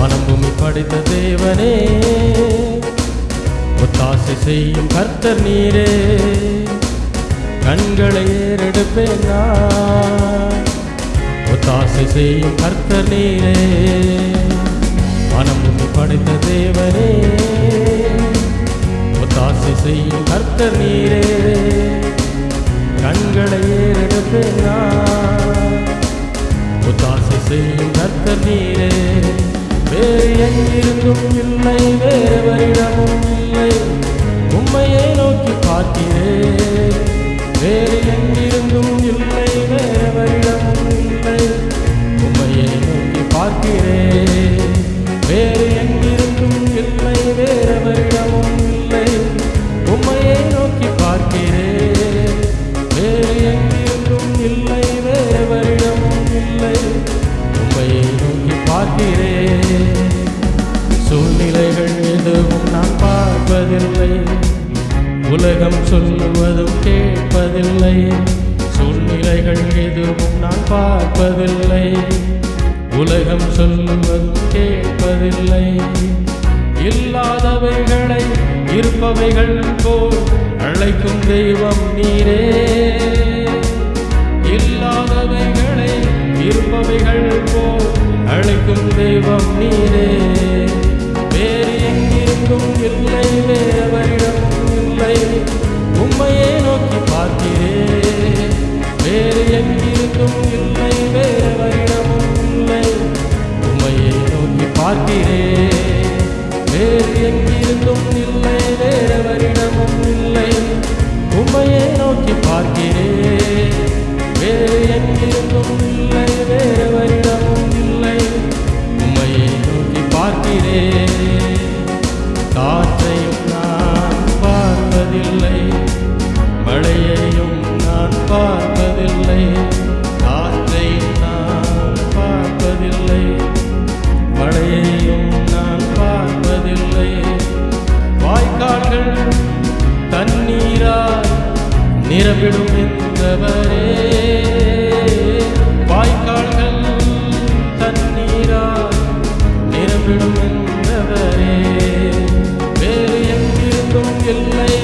படைத்த தேவனே. ஒத்தாசை செய்யும் கர்த்தர் நீரே. கண்களை ஏறெடுப்பேன் நான். ஒத்தாசை செய்யும் கர்த்தர் நீரே. மனம் படைத்த தேவனே. ஒத்தாசை செய்யும் கர்த்தர் நீரே. கண்களை ஏறெடுப்பேன் நான். ஒத்தாசை செய்யும் கர்த்தர் நீரே. வேறு எங்கிருந்தும் இல்லை வேறவரிடமும் இல்லை எதுவும் நான் பார்ப்பதில்லை. உலகம் சொல்லுவதும் கேட்பதில்லை. சூழ்நிலைகள் எதுவும் நான் பார்ப்பதில்லை. உலகம் சொல்லுவதும் கேட்பதில்லை. இல்லாதவைகளை இருப்பவைகள் போல் அழைக்கும் தெய்வம் நீரே. இல்லாதவைகளை இருப்பவைகள் போல் அழைக்கும் தெய்வம் நீரே. வேறு எங்கிருந்தும் இல்லை வேறவரிடமும் இல்லை. உண்மையே நோக்கி பார்க்கிறேன். வேறு எங்கிருந்தும் இல்லை வேறவரிடமும் இல்லை. உம்மையே நோக்கி பார்க்கிறேன். வேறு எங்கிருந்தும் இல்லை பார்ப்பதில்லை மழையையும் நான் பார்ப்பதில்லை. காற்றை நான் பார்ப்பதில்லை. மழையையும் நான் பார்ப்பதில்லை. வாய்க்கால்கள் தண்ணீரால் நிரம்பிடும் என்றவரே. வாய்க்கால்கள் தண்ணீரால் நிரம்பிடும் என்றவரே. வேறு எங்கிருந்தும் இல்லை.